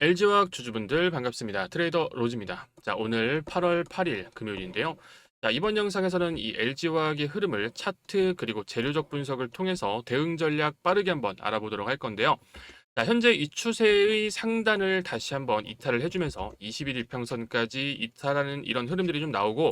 LG화학 주주분들 반갑습니다. 트레이더 로즈입니다. 자, 오늘 8월 8일 금요일인데요. 자, 이번 영상에서는 이 LG화학의 흐름을 차트 그리고 재료적 분석을 통해서 대응 전략 빠르게 한번 알아보도록 할 건데요. 자, 현재 이 추세의 상단을 다시 한번 이탈을 해주면서 21 일평선까지 이탈하는 이런 흐름들이 좀 나오고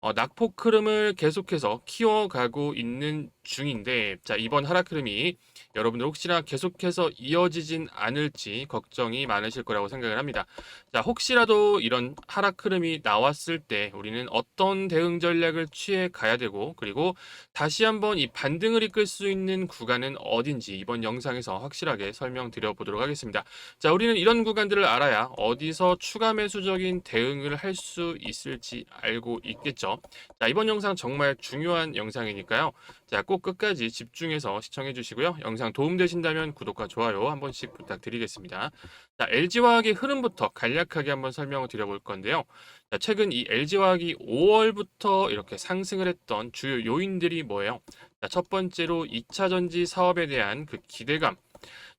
어, 낙폭 흐름을 계속해서 키워가고 있는 중인데 자 이번 하락 흐름이 여러분들 혹시나 계속해서 이어지진 않을지 걱정이 많으실 거라고 생각을 합니다. 자 혹시라도 이런 하락 흐름이 나왔을 때 우리는 어떤 대응 전략을 취해 가야 되고 그리고 다시 한번 이 반등을 이끌 수 있는 구간은 어딘지 이번 영상에서 확실하게 설명드려 보도록 하겠습니다. 자 우리는 이런 구간들을 알아야 어디서 추가 매수적인 대응을 할 수 있을지 알고 있겠죠. 자, 이번 영상 정말 중요한 영상이니까요. 자, 꼭 끝까지 집중해서 시청해 주시고요. 영상 도움되신다면 구독과 좋아요 한 번씩 부탁드리겠습니다. 자, LG화학의 흐름부터 간략하게 한번 설명을 드려볼 건데요. 자, 최근 이 LG화학이 5월부터 이렇게 상승을 했던 주요 요인들이 뭐예요? 자, 첫 번째로 2차 전지 사업에 대한 그 기대감.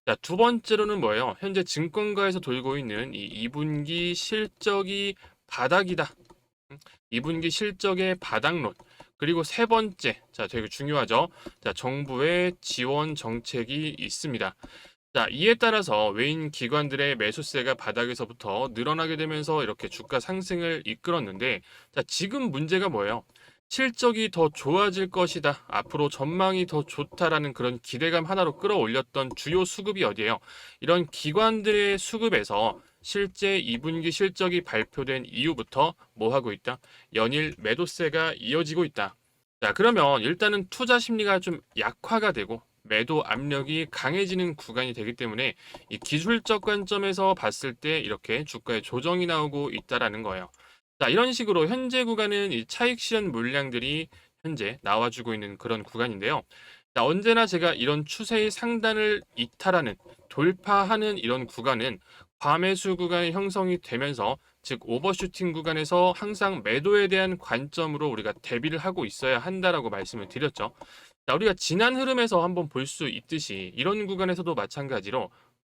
자, 두 번째로는 뭐예요? 현재 증권가에서 돌고 있는 이 2분기 실적이 바닥이다. 2분기 실적의 바닥론. 그리고 세 번째, 자, 되게 중요하죠. 자, 정부의 지원 정책이 있습니다. 자, 이에 따라서 외인 기관들의 매수세가 바닥에서부터 늘어나게 되면서 이렇게 주가 상승을 이끌었는데, 자, 지금 문제가 뭐예요? 실적이 더 좋아질 것이다. 앞으로 전망이 더 좋다라는 그런 기대감 하나로 끌어올렸던 주요 수급이 어디예요? 이런 기관들의 수급에서 실제 2분기 실적이 발표된 이후부터 뭐 하고 있다? 연일 매도세가 이어지고 있다. 자, 그러면 일단은 투자 심리가 좀 약화가 되고 매도 압력이 강해지는 구간이 되기 때문에 이 기술적 관점에서 봤을 때 이렇게 주가에 조정이 나오고 있다라는 거예요. 자, 이런 식으로 현재 구간은 이 차익 실현 물량들이 현재 나와주고 있는 그런 구간인데요. 자, 언제나 제가 이런 추세의 상단을 이탈하는 돌파하는 이런 구간은 과매수 구간이 형성이 되면서 즉 오버슈팅 구간에서 항상 매도에 대한 관점으로 우리가 대비를 하고 있어야 한다라고 말씀을 드렸죠. 자, 우리가 지난 흐름에서 한번 볼 수 있듯이 이런 구간에서도 마찬가지로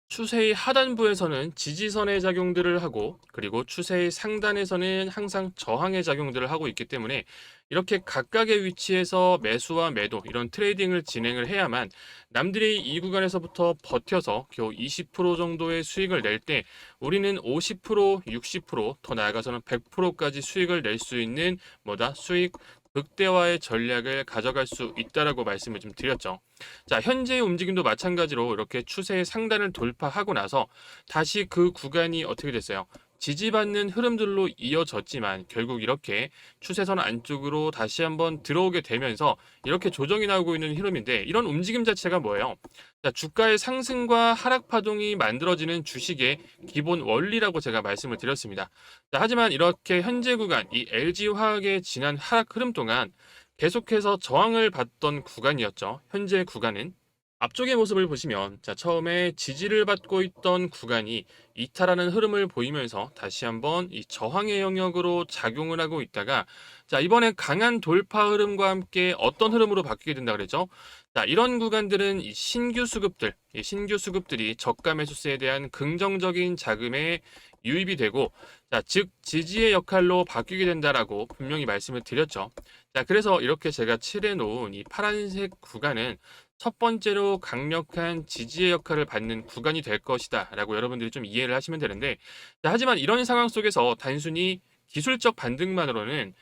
추세의 하단부에서는 지지선의 작용들을 하고 그리고 추세의 상단에서는 항상 저항의 작용들을 하고 있기 때문에 이렇게 각각의 위치에서 매수와 매도 이런 트레이딩을 진행을 해야만 남들이 이 구간에서부터 버텨서 겨우 20% 정도의 수익을 낼 때 우리는 50%, 60%더 나아가서는 100%까지 수익을 낼 수 있는 뭐다? 수익 극대화의 전략을 가져갈 수 있다라고 말씀을 좀 드렸죠. 자, 현재의 움직임도 마찬가지로 이렇게 추세의 상단을 돌파하고 나서 다시 그 구간이 어떻게 됐어요? 지지받는 흐름들로 이어졌지만 결국 이렇게 추세선 안쪽으로 다시 한번 들어오게 되면서 이렇게 조정이 나오고 있는 흐름인데 이런 움직임 자체가 뭐예요? 자, 주가의 상승과 하락 파동이 만들어지는 주식의 기본 원리라고 제가 말씀을 드렸습니다. 자, 하지만 이렇게 현재 구간 이 LG화학의 지난 하락 흐름 동안 계속해서 저항을 받던 구간이었죠. 현재 구간은 앞쪽의 모습을 보시면 자 처음에 지지를 받고 있던 구간이 이탈하는 흐름을 보이면서 다시 한번 이 저항의 영역으로 작용을 하고 있다가 자 이번에 강한 돌파 흐름과 함께 어떤 흐름으로 바뀌게 된다 그랬죠? 자 이런 구간들은 이 신규 수급들, 이 신규 수급들이 저가 매수세에 대한 긍정적인 자금에 유입이 되고 자 즉 지지의 역할로 바뀌게 된다라고 분명히 말씀을 드렸죠. 자 그래서 이렇게 제가 칠해 놓은 이 파란색 구간은 첫 번째로 강력한 지지의 역할을 받는 구간이 될 것이다 라고 여러분들이 좀 이해를 하시면 되는데 자, 하지만 이런 상황 속에서 단순히 기술적 반등만으로는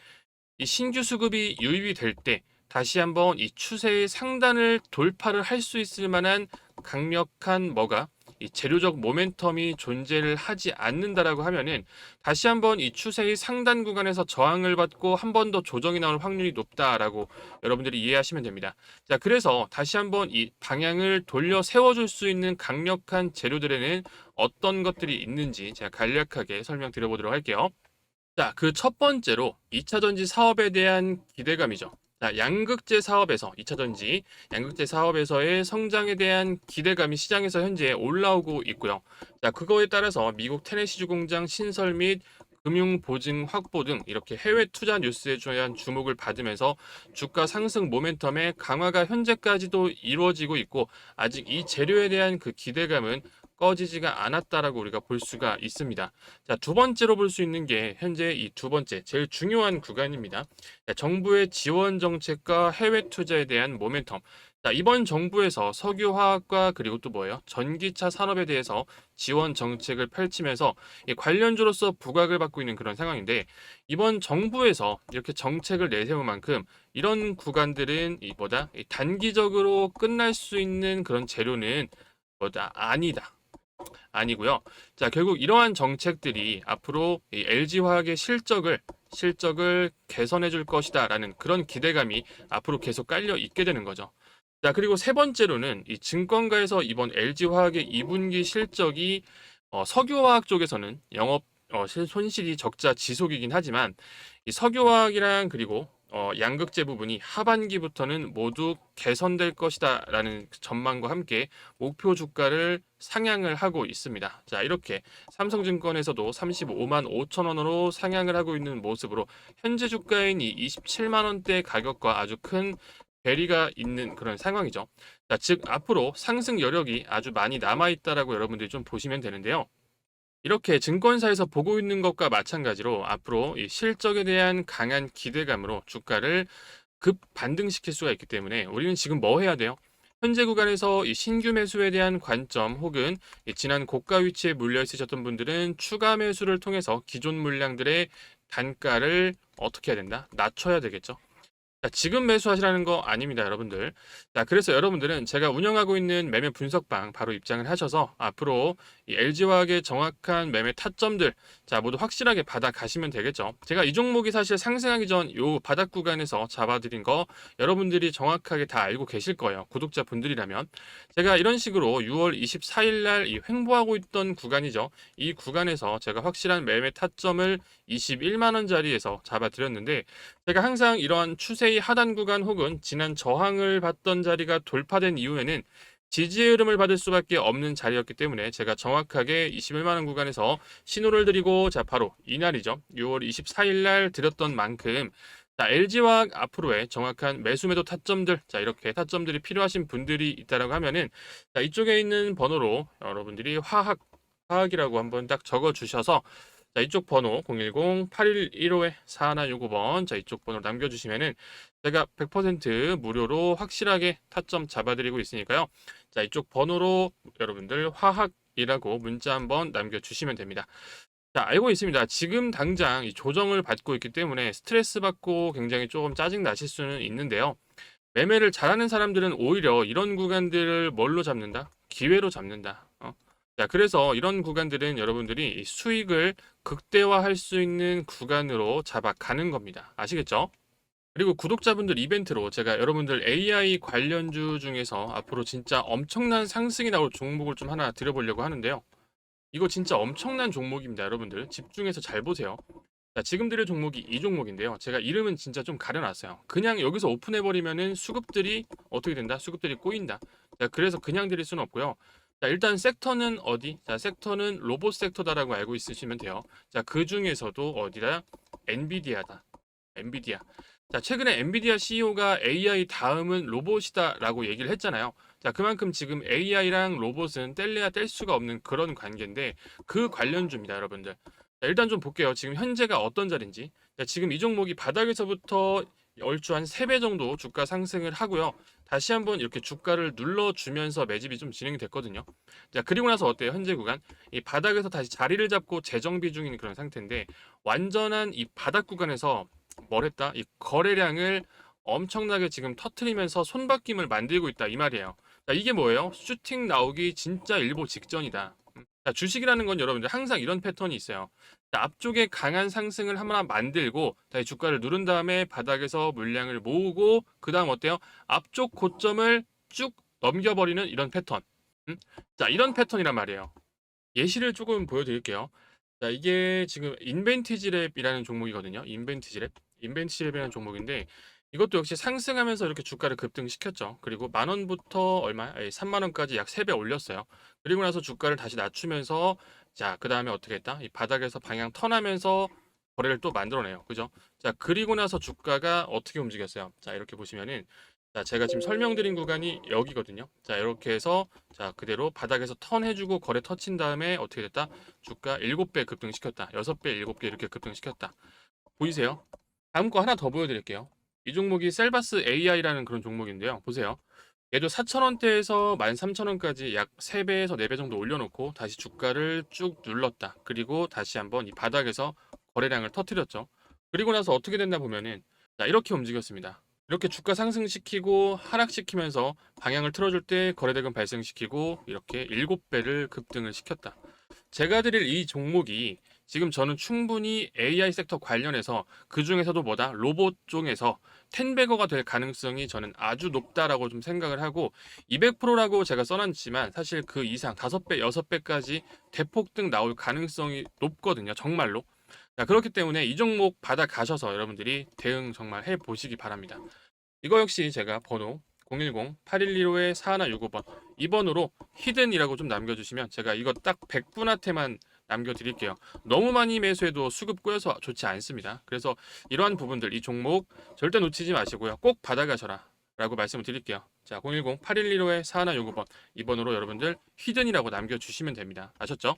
이 신규 수급이 유입이 될 때 다시 한번 이 추세의 상단을 돌파를 할 수 있을 만한 강력한 뭐가 이 재료적 모멘텀이 존재를 하지 않는다라고 하면은 다시 한번 이 추세의 상단 구간에서 저항을 받고 한 번 더 조정이 나올 확률이 높다라고 여러분들이 이해하시면 됩니다. 자, 그래서 다시 한번 이 방향을 돌려 세워줄 수 있는 강력한 재료들에는 어떤 것들이 있는지 제가 간략하게 설명드려보도록 할게요. 자, 그 첫 번째로 2차 전지 사업에 대한 기대감이죠. 자, 양극재 사업에서 2차 전지 양극재 사업에서의 성장에 대한 기대감이 시장에서 현재 올라오고 있고요. 자, 그거에 따라서 미국 테네시주 공장 신설 및 금융 보증 확보 등 이렇게 해외 투자 뉴스에 대한 주목을 받으면서 주가 상승 모멘텀의 강화가 현재까지도 이루어지고 있고 아직 이 재료에 대한 그 기대감은 꺼지지가 않았다라고 우리가 볼 수가 있습니다. 자, 두 번째로 볼 수 있는 게 현재 이 두 번째 제일 중요한 구간입니다. 자, 정부의 지원 정책과 해외 투자에 대한 모멘텀. 자, 이번 정부에서 석유화학과 그리고 또 뭐예요? 전기차 산업에 대해서 지원 정책을 펼치면서 이 관련주로서 부각을 받고 있는 그런 상황인데 이번 정부에서 이렇게 정책을 내세운 만큼 이런 구간들은 이 뭐다? 이 단기적으로 끝날 수 있는 그런 재료는 뭐다? 아니다. 아니고요. 자, 결국 이러한 정책들이 앞으로 이 LG화학의 실적을 실적을 개선해 줄 것이다라는 그런 기대감이 앞으로 계속 깔려 있게 되는 거죠. 자, 그리고 세 번째로는 이 증권가에서 이번 LG화학의 2분기 실적이 어, 석유화학 쪽에서는 영업 어, 실- 손실이 적자 지속이긴 하지만 이 석유화학이랑 그리고 어, 양극재 부분이 하반기부터는 모두 개선될 것이다라는 전망과 함께 목표 주가를 상향을 하고 있습니다. 자, 이렇게 삼성증권에서도 35만 5천 원으로 상향을 하고 있는 모습으로 현재 주가인 이 27만 원대 가격과 아주 큰 괴리가 있는 그런 상황이죠. 자, 즉 앞으로 상승 여력이 아주 많이 남아 있다라고 여러분들이 좀 보시면 되는데요. 이렇게 증권사에서 보고 있는 것과 마찬가지로 앞으로 이 실적에 대한 강한 기대감으로 주가를 급 반등시킬 수가 있기 때문에 우리는 지금 뭐 해야 돼요? 현재 구간에서 이 신규 매수에 대한 관점 혹은 이 지난 고가 위치에 물려 있으셨던 분들은 추가 매수를 통해서 기존 물량들의 단가를 어떻게 해야 된다? 낮춰야 되겠죠. 자, 지금 매수하시라는 거 아닙니다, 여러분들. 자, 그래서 여러분들은 제가 운영하고 있는 매매 분석방 바로 입장을 하셔서 앞으로 이 LG화학의 정확한 매매 타점들 자, 모두 확실하게 받아 가시면 되겠죠. 제가 이 종목이 사실 상승하기 전 요 바닥 구간에서 잡아드린 거 여러분들이 정확하게 다 알고 계실 거예요. 구독자 분들이라면. 제가 이런 식으로 6월 24일 날 이 횡보하고 있던 구간이죠. 이 구간에서 제가 확실한 매매 타점을 21만 원짜리에서 잡아드렸는데 제가 항상 이러한 추세의 하단 구간 혹은 지난 저항을 받던 자리가 돌파된 이후에는 지지의 흐름을 받을 수밖에 없는 자리였기 때문에 제가 정확하게 21만 원 구간에서 신호를 드리고 자 바로 이날이죠. 6월 24일 날 드렸던 만큼 자, LG화학 앞으로의 정확한 매수 매도 타점들 자 이렇게 타점들이 필요하신 분들이 있다라고 하면은 자 이쪽에 있는 번호로 여러분들이 화학 화학이라고 한번 딱 적어 주셔서 자, 이쪽 번호 010-8115-4165번 자, 이쪽 번호 남겨주시면은 제가 100% 무료로 확실하게 타점 잡아드리고 있으니까요. 자, 이쪽 번호로 여러분들 화학이라고 문자 한번 남겨주시면 됩니다. 자, 알고 있습니다. 지금 당장 이 조정을 받고 있기 때문에 스트레스 받고 굉장히 조금 짜증 나실 수는 있는데요. 매매를 잘하는 사람들은 오히려 이런 구간들을 뭘로 잡는다? 기회로 잡는다. 어? 자, 그래서 이런 구간들은 여러분들이 이 수익을 극대화할 수 있는 구간으로 잡아가는 겁니다. 아시겠죠? 그리고 구독자분들 이벤트로 제가 여러분들 AI 관련주 중에서 앞으로 진짜 엄청난 상승이 나올 종목을 좀 하나 드려보려고 하는데요. 이거 진짜 엄청난 종목입니다, 여러분들. 집중해서 잘 보세요. 자, 지금 드릴 종목이 이 종목인데요. 제가 이름은 진짜 좀 가려놨어요. 그냥 여기서 오픈해버리면은 수급들이 어떻게 된다? 수급들이 꼬인다. 자, 그래서 그냥 드릴 수는 없고요. 자, 일단 섹터는 어디? 자, 섹터는 로봇 섹터다라고 알고 있으시면 돼요. 자, 그 중에서도 어디다? 엔비디아다. 엔비디아. 자, 최근에 엔비디아 CEO가 AI 다음은 로봇이다라고 얘기를 했잖아요. 자, 그만큼 지금 AI랑 로봇은 뗄래야 뗄 수가 없는 그런 관계인데 그 관련주입니다, 여러분들. 자, 일단 좀 볼게요. 지금 현재가 어떤 자리인지. 자, 지금 이 종목이 바닥에서부터 얼추 한 3배 정도 주가 상승을 하고요. 다시 한번 이렇게 주가를 눌러주면서 매집이 좀 진행이 됐거든요. 자, 그리고 나서 어때요? 현재 구간. 이 바닥에서 다시 자리를 잡고 재정비 중인 그런 상태인데 완전한 이 바닥 구간에서 뭘 했다? 이 거래량을 엄청나게 지금 터트리면서 손바뀜을 만들고 있다 이 말이에요. 자, 이게 뭐예요? 슈팅 나오기 진짜 일보 직전이다. 음. 자, 주식이라는 건 여러분들 항상 이런 패턴이 있어요. 자, 앞쪽에 강한 상승을 하나 만들고 다시 주가를 누른 다음에 바닥에서 물량을 모으고 그 다음 어때요? 앞쪽 고점을 쭉 넘겨버리는 이런 패턴. 음? 자, 이런 패턴이란 말이에요. 예시를 조금 보여드릴게요. 자, 이게 지금 인벤티지랩이라는 종목이거든요. 인벤티지랩. 인벤티지랩이라는 종목인데 이것도 역시 상승하면서 이렇게 주가를 급등시켰죠. 그리고 만 원부터 얼마? 3만 원까지 약 3배 올렸어요. 그리고 나서 주가를 다시 낮추면서 자, 그다음에 어떻게 했다? 이 바닥에서 방향 턴하면서 거래를 또 만들어내요. 그죠? 자, 그리고 나서 주가가 어떻게 움직였어요? 자, 이렇게 보시면은 자, 제가 지금 설명드린 구간이 여기거든요. 자, 이렇게 해서 자, 그대로 바닥에서 턴 해주고 거래 터친 다음에 어떻게 됐다? 주가 7배 급등시켰다. 6배, 7배 이렇게 급등시켰다. 보이세요? 다음 거 하나 더 보여드릴게요. 이 종목이 셀바스 AI라는 그런 종목인데요. 보세요. 얘도 4,000원대에서 13,000원까지 약 3배에서 4배 정도 올려놓고 다시 주가를 쭉 눌렀다. 그리고 다시 한번 이 바닥에서 거래량을 터트렸죠. 그리고 나서 어떻게 됐나 보면은 자, 이렇게 움직였습니다. 이렇게 주가 상승시키고 하락시키면서 방향을 틀어줄 때 거래대금 발생시키고 이렇게 7배를 급등을 시켰다. 제가 드릴 이 종목이 지금 저는 충분히 AI 섹터 관련해서 그 중에서도 뭐다 로봇 쪽에서 텐베거가 될 가능성이 저는 아주 높다라고 좀 생각을 하고 200%라고 제가 써놨지만 사실 그 이상 5배, 6배까지 대폭등 나올 가능성이 높거든요. 정말로. 자, 그렇기 때문에 이 종목 받아 가셔서 여러분들이 대응 정말 해 보시기 바랍니다. 이거 역시 제가 번호 010-8115-4165번 2번으로 히든이라고 좀 남겨주시면 제가 이거 딱 100분한테만 남겨드릴게요. 너무 많이 매수해도 수급 꼬여서 좋지 않습니다. 그래서 이러한 부분들 이 종목 절대 놓치지 마시고요. 꼭 받아가셔라 라고 말씀을 드릴게요. 자 010-8115-4165번 2번으로 여러분들 히든이라고 남겨주시면 됩니다. 아셨죠?